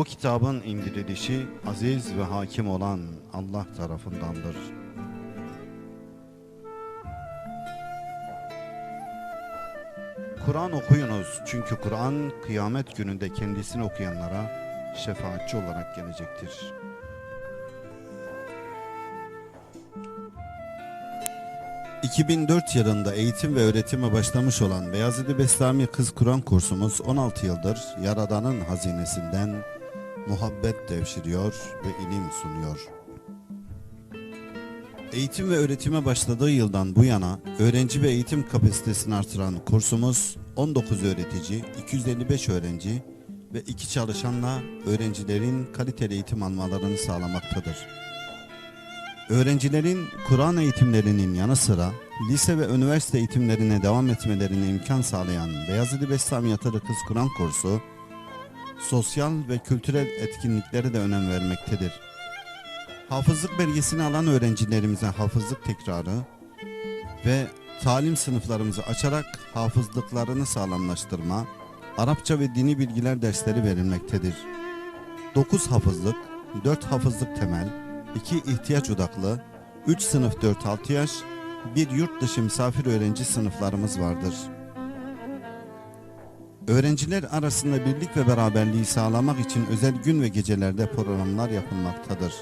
Bu kitabın indirilişi aziz ve hakim olan Allah tarafındandır. Kur'an okuyunuz çünkü Kur'an kıyamet gününde kendisini okuyanlara şefaatçi olarak gelecektir. ...2004 yılında eğitim ve öğretime başlamış olan Beyazıt Bestami Kız Kur'an kursumuz 16 yıldır Yaradan'ın hazinesinden muhabbet devşiriyor ve ilim sunuyor. Eğitim ve öğretime başladığı yıldan bu yana öğrenci ve eğitim kapasitesini artıran kursumuz 19 öğretici, 255 öğrenci ve 2 çalışanla öğrencilerin kaliteli eğitim almalarını sağlamaktadır. Öğrencilerin Kur'an eğitimlerinin yanı sıra lise ve üniversite eğitimlerine devam etmelerine imkan sağlayan Beyazıt Bestami Yatılı Kız Kur'an kursu sosyal ve kültürel etkinliklere de önem vermektedir. Hafızlık belgesini alan öğrencilerimize hafızlık tekrarı ve talim sınıflarımızı açarak hafızlıklarını sağlamlaştırma, Arapça ve dini bilgiler dersleri verilmektedir. 9 hafızlık, 4 hafızlık temel, 2 ihtiyaç odaklı, 3 sınıf 4-6 yaş, bir yurt dışı misafir öğrenci sınıflarımız vardır. Öğrenciler arasında birlik ve beraberliği sağlamak için özel gün ve gecelerde programlar yapılmaktadır.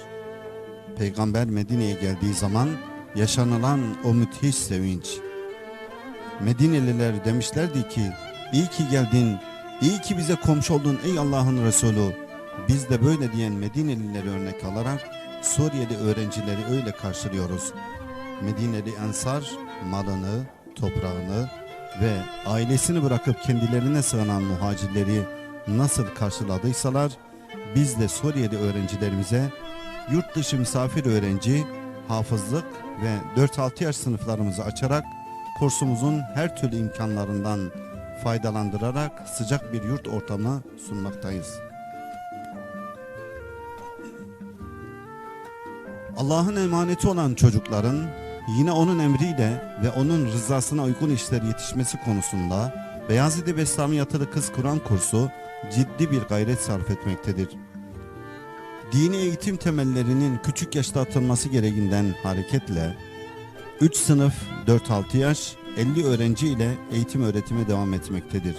Peygamber Medine'ye geldiği zaman yaşanılan o müthiş sevinç. Medineliler demişlerdi ki, iyi ki geldin, iyi ki bize komşu oldun ey Allah'ın Resulü. Biz de böyle diyen Medinelileri örnek alarak Suriyeli öğrencileri öyle karşılıyoruz. Medineli Ensar malını, toprağını ve ailesini bırakıp kendilerine sığınan muhacirleri nasıl karşıladıysalar biz de Suriyeli öğrencilerimize yurt dışı misafir öğrenci, hafızlık ve 4-6 yaş sınıflarımızı açarak kursumuzun her türlü imkanlarından faydalandırarak sıcak bir yurt ortamı sunmaktayız. Allah'ın emaneti olan çocukların yine onun emriyle ve onun rızasına uygun işler yetişmesi konusunda Beyazıt Bestami Yatılı Kız Kur'an kursu ciddi bir gayret sarf etmektedir. Dini eğitim temellerinin küçük yaşta atılması gereğinden hareketle 3 sınıf 4-6 yaş 50 öğrenci ile eğitim öğretime devam etmektedir.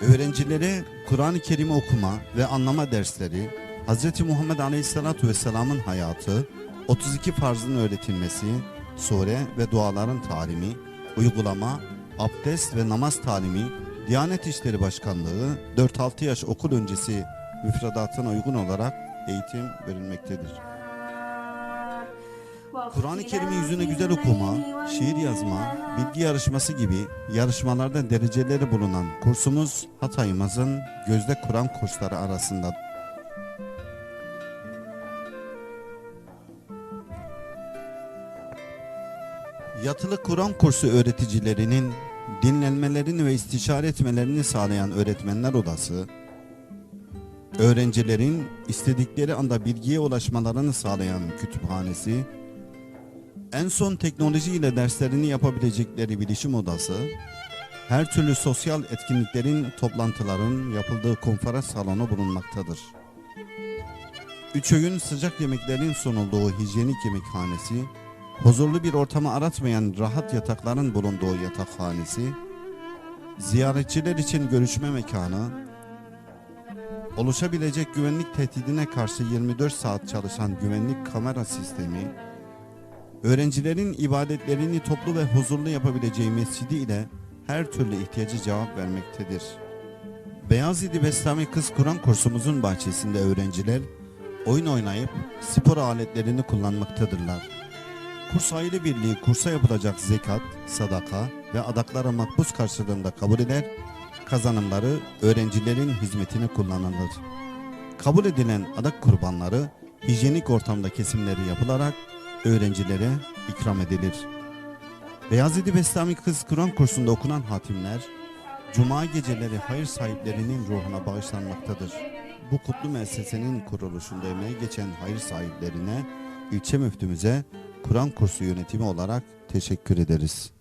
Öğrencilere Kur'an-ı Kerim okuma ve anlama dersleri, Hz. Muhammed Aleyhisselatü Vesselam'ın hayatı, 32 farzın öğretilmesi, sure ve duaların talimi, uygulama, abdest ve namaz talimi, Diyanet İşleri Başkanlığı 4-6 yaş okul öncesi müfredatına uygun olarak eğitim verilmektedir. Kur'an-ı Kerim'i yüzüne güzel okuma, şiir yazma, bilgi yarışması gibi yarışmalarda dereceleri bulunan kursumuz Hatay'ımızın gözde Kur'an kursları arasında. Yatılı Kur'an kursu öğreticilerinin dinlenmelerini ve istişare etmelerini sağlayan öğretmenler odası, öğrencilerin istedikleri anda bilgiye ulaşmalarını sağlayan kütüphanesi, en son teknoloji ile derslerini yapabilecekleri bilişim odası, her türlü sosyal etkinliklerin, toplantıların yapıldığı konferans salonu bulunmaktadır. Üç öğün sıcak yemeklerin sunulduğu hijyenik yemekhanesi, huzurlu bir ortamı aratmayan rahat yatakların bulunduğu yatakhanesi, ziyaretçiler için görüşme mekanı, oluşabilecek güvenlik tehdidine karşı 24 saat çalışan güvenlik kamera sistemi, öğrencilerin ibadetlerini toplu ve huzurlu yapabileceği mescidi ile her türlü ihtiyacı cevap vermektedir. Beyazıt Bestami Kız Kur'an kursumuzun bahçesinde öğrenciler oyun oynayıp spor aletlerini kullanmaktadırlar. Kurs aile birliği kursa yapılacak zekat, sadaka ve adaklara makbuz karşılığında kabul eder, kazanımları öğrencilerin hizmetine kullanılır. Kabul edilen adak kurbanları hijyenik ortamda kesimleri yapılarak öğrencilere ikram edilir. Beyazıt Bestami Kız Kur'an kursunda okunan hatimler, Cuma geceleri hayır sahiplerinin ruhuna bağışlanmaktadır. Bu kutlu müessesenin kuruluşunda emeği geçen hayır sahiplerine, ilçe müftümüze Kur'an kursu yönetimi olarak teşekkür ederiz.